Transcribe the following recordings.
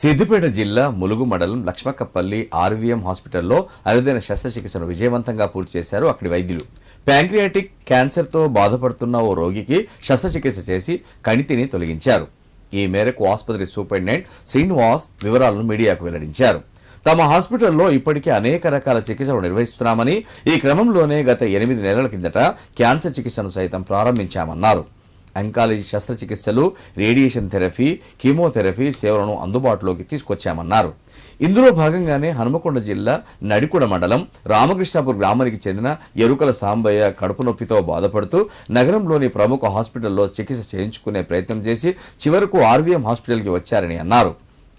సిద్దిపేట జిల్లా ములుగు మండలం లక్ష్మక్కపల్లి ఆర్వీఎం హాస్పిటల్లో అరుదైన శస్త్రచికిత్సను విజయవంతంగా పూర్తి చేశారు అక్కడి వైద్యులు. ప్యాంక్రియాటిక్ క్యాన్సర్తో బాధపడుతున్న ఓ రోగికి శస్త్రచికిత్స చేసి కణితిని తొలగించారు. ఈ మేరకు ఆసుపత్రి సూపరింటెండెంట్ శ్రీనివాస్ వివరాలను మీడియాకు వెల్లడించారు. తమ హాస్పిటల్లో ఇప్పటికే అనేక రకాల చికిత్సలు నిర్వహిస్తున్నామని ఈ క్రమంలోనే గత ఎనిమిది నెలల కిందట క్యాన్సర్ చికిత్సను సైతం ప్రారంభించామన్నారు. అంకాలజీ శస్త్రచికిత్సలు రేడియేషన్ థెరపీ కీమోథెరపీ సేవలను అందుబాటులోకి తీసుకొచ్చామన్నారు. ఇందులో భాగంగానే హనుమకొండ జిల్లా నడికుడ మండలం రామకృష్ణాపూర్ గ్రామానికి చెందిన ఎరుకల సాంబయ్య కడుపు నొప్పితో బాధపడుతూ నగరంలోని ప్రముఖ హాస్పిటల్లో చికిత్స చేయించుకునే ప్రయత్నం చేసి చివరకు ఆర్వీఎం హాస్పిటల్కి వచ్చారని అన్నారు.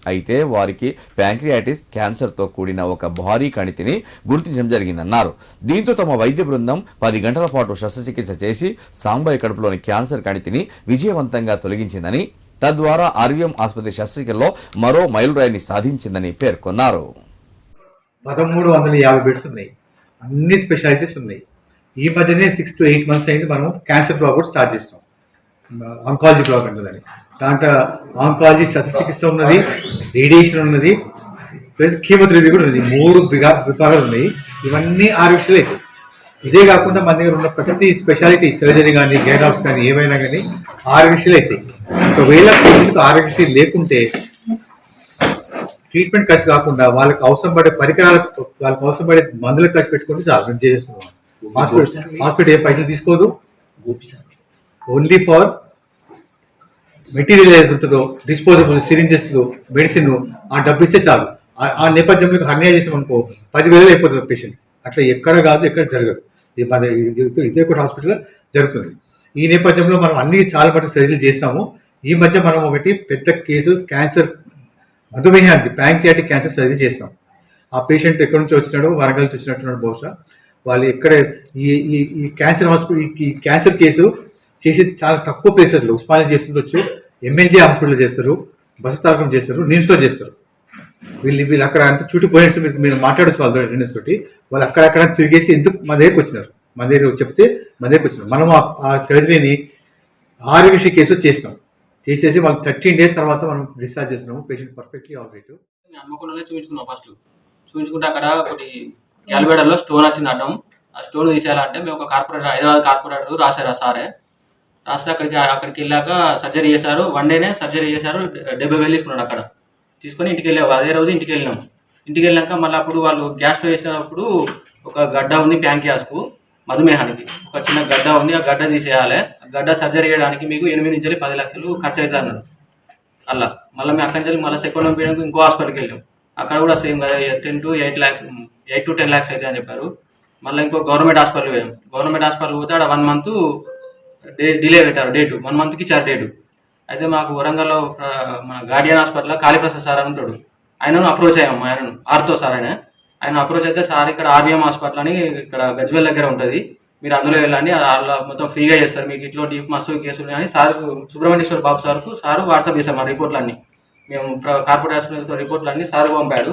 అయితే వారికి ప్యాంక్రియాటిస్ క్యాన్సర్తో కూడిన ఒక భారీ కణితిని గుర్తించడం జరిగిందన్నారు. దీంతో తమ వైద్య బృందం పది గంటల పాటు శస్త్రచికిత్స చేసి సాంబాయి కడుపులోని క్యాన్సర్ కణితిని విజయవంతంగా తొలగించిందని తద్వారా ఆర్వీఎం ఆసుపత్రి శస్త్రచికిత్సలో మరో మైలురాయిని సాధించిందని పేర్కొన్నారు. పదమూడు వందల యాభై బెడ్స్ ఉన్నాయి. అన్ని స్పెషాలిటీస్ ఉన్నాయి. ఈ మధ్యనే సిక్స్ టు ఎయిట్ మంత్స్ అయింది మనం క్యాన్సర్ బ్లాక్ కూడా స్టార్ట్ చేస్తాం. ఆంకాలజీ బ్లాక్ అంటుందని. దాంట్లో ఆంకాలజీ శస్త్రచికిత్స ఉన్నది రేడియేషన్ ఉన్నది ప్లస్ కీమోథెరపీ కూడా ఉన్నది. మూడు విభాగాలు ఉన్నాయి. ఇవన్నీ ఆరు విషయాలు ఇదే కాకుండా మన దగ్గర ఉన్న ప్రతి స్పెషాలిటీ సర్జరీ కానీ గైడాప్స్ కానీ ఏమైనా కానీ ఆరు విషయాలు అవుతాయి ఒకవేళ పేషెంట్కి ఆరోగ్యశ్రీ లేకుంటే ట్రీట్మెంట్ ఖర్చు కాకుండా వాళ్ళకి అవసరం పడే పరికరాలకు వాళ్ళకి అవసరం పడే మందులకు ఖర్చు పెట్టుకుంటే చాలు. మేము చేస్తున్నాం హాస్పిటల్ హాస్పిటల్ ఏ పైసలు తీసుకోదు. ఓన్లీ ఫర్ మెటీరియల్ ఏదైతే ఉంటుందో డిస్పోజబుల్ సిరింజెస్లో మెడిసిన్ ఆ డబ్బు ఇస్తే చాలు. ఆ- నేపథ్యంలో హర్నియా చేసాం అనుకో పదివేలు అయిపోతుంది పేషెంట్ అట్లా ఎక్కడ కాదు ఎక్కడ జరగదు. ఇది మన ఇదే కూడా హాస్పిటల్ జరుగుతుంది. ఈ నేపథ్యంలో మనం అన్ని చాలా మటుకు సర్జరీలు చేస్తాము ఈ మధ్య మనం ఒకటి పెద్ద కేసు క్యాన్సర్ మధుమేహానికి ప్యాంక్రియాటిక్ క్యాన్సర్ సర్జరీ చేస్తాం ఆ పేషెంట్ ఎక్కడి నుంచి వచ్చినాడో వరంగల్ నుంచి వచ్చినట్టున్నాడు బహుశా. వాళ్ళు ఎక్కడ ఈ ఈ ఈ క్యాన్సర్ హాస్పిటల్ ఈ క్యాన్సర్ కేసు చేసేది చాలా తక్కువ ప్లేసెస్లో ఉస్మానియా చేస్తుండొచ్చు ఎంఎన్జే హాస్పిటల్ చేస్తారు బస్సు తారకం చేస్తారు నిమ్స్లో చేస్తారు. వీళ్ళు వీళ్ళు అక్కడ అంత చుట్టూ పోయినట్టు మీరు మీరు మాట్లాడచ్చు వాళ్ళతో అటెండెన్స్ తోటి. వాళ్ళు అక్కడక్కడ తిరిగేసి ఎందుకు మన దగ్గరికి వచ్చినారు? మన దగ్గర చెప్తే మన దగ్గరికి వచ్చినారు. మనం ఆ- ఆ సర్జరీని ఆరోగ్యశ్రీ కేసు చేస్తాం చేసేసి వాళ్ళు థర్టీన్ డేస్ తర్వాత మనం డిశ్చార్జ్ చేస్తున్నాము పేషెంట్ పర్ఫెక్ట్లీ ఆల్ రైట్ అమ్మకుండానే చూపించుకున్నాం ఫస్ట్ చూపించుకుంటే అక్కడ ఒకటి క్యాలిబేటర్లో స్టోన్ వచ్చింది అడ్డం ఆ స్టోన్ తీసేయాలంటే మేము ఒక కార్పొరేటర్ హైదరాబాద్ కార్పొరేటర్ రాశారు సారే? రాస్తే అక్కడికి అక్కడికి వెళ్ళాక సర్జరీ చేశారు. వన్ డేనే సర్జరీ చేశారు. డెబ్బై వేలు తీసుకున్నాడు అక్కడ. తీసుకొని ఇంటికి వెళ్ళాము అదే రోజు ఇంటికి వెళ్ళినాం. ఇంటికి వెళ్ళాక మళ్ళీ అప్పుడు వాళ్ళు గ్యాస్లో వేసినప్పుడు ఒక గడ్డ ఉంది ప్యాంకియాస్కు మధుమేహానికి. ఒక చిన్న గడ్డ ఉంది. ఆ గడ్డ తీసేయాలి. ఆ గడ్డ సర్జరీ చేయడానికి మీకు ఎనిమిది నుంచి పది లక్షలు ఖర్చు అవుతుంది అన్నారు. అలా. మళ్ళీ మేము అక్కడి నుంచి మళ్ళీ సెకండ్ పంపించడానికి ఇంకో హాస్పిటల్కి వెళ్ళాం. అక్కడ కూడా సేమ్ కదా ten to eight lakhs eight to ten lakhs అవుతాయని అని చెప్పారు. మళ్ళీ ఇంకో గవర్నమెంట్ హాస్పిటల్ పోయాం. గవర్నమెంట్ హాస్పిటల్ పోతే ఆడ వన్ మంత్ డే డిలే పెట్టారు డేటు వన్ మంత్కి ఇచ్చారు డేటు అయితే మాకు వరంగల్లో మన గార్డియన్ హాస్పిటల్లో కాళీప్రసాద్ సార్ అని ఉంటాడు. ఆయనను అప్రోచ్ అయ్యాము ఆయనను ఆర్తో సార్ ఆయన. ఆయన అప్రోచ్ అయితే సార్ ఇక్కడ ఆర్బీఎం హాస్పిటల్ అని ఇక్కడ గజ్వేల్ దగ్గర ఉంటుంది. మీరు అందులో వెళ్ళండి వాళ్ళ మొత్తం ఫ్రీగా చేస్తారు. మీకు ఇట్లో డీప్ మస్తు కేసులు అని సార్ సుబ్రహ్మణ్యేశ్వర బాబు సార్కు సార్ వాట్సాప్ చేశారు మా రిపోర్ట్లన్నీ. మేము కార్పొరేట్ హాస్పిటల్ రిపోర్ట్లన్నీ సార్ పంపాడు.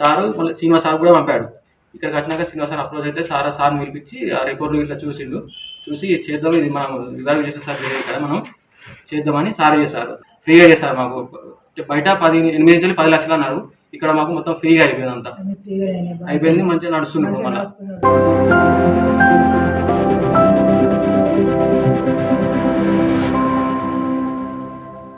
సారు మళ్ళీ శ్రీనివాస్ సార్ కూడా పంపాడు. ఇక్కడికి వచ్చినాక శ్రీనివాస్ సార్ అప్రోచ్ అయితే సార్ సార్ పిలిపించి ఆ రిపోర్ట్లు ఇట్లా చూసిండు. చూసి చేద్దాం ఇది మనం రిజర్వ్ చేసిన సార్ ఇక్కడ మనం. చేద్దామని సార్ చేశారు ఫ్రీగా చేశారు మాకు. బయట పది ఎనిమిది నుంచి పది లక్షలు అన్నారు. ఇక్కడ మాకు మొత్తం ఫ్రీగా అయిపోయింది అంతా అయిపోయింది మంచిగా నడుస్తుంది మళ్ళీ.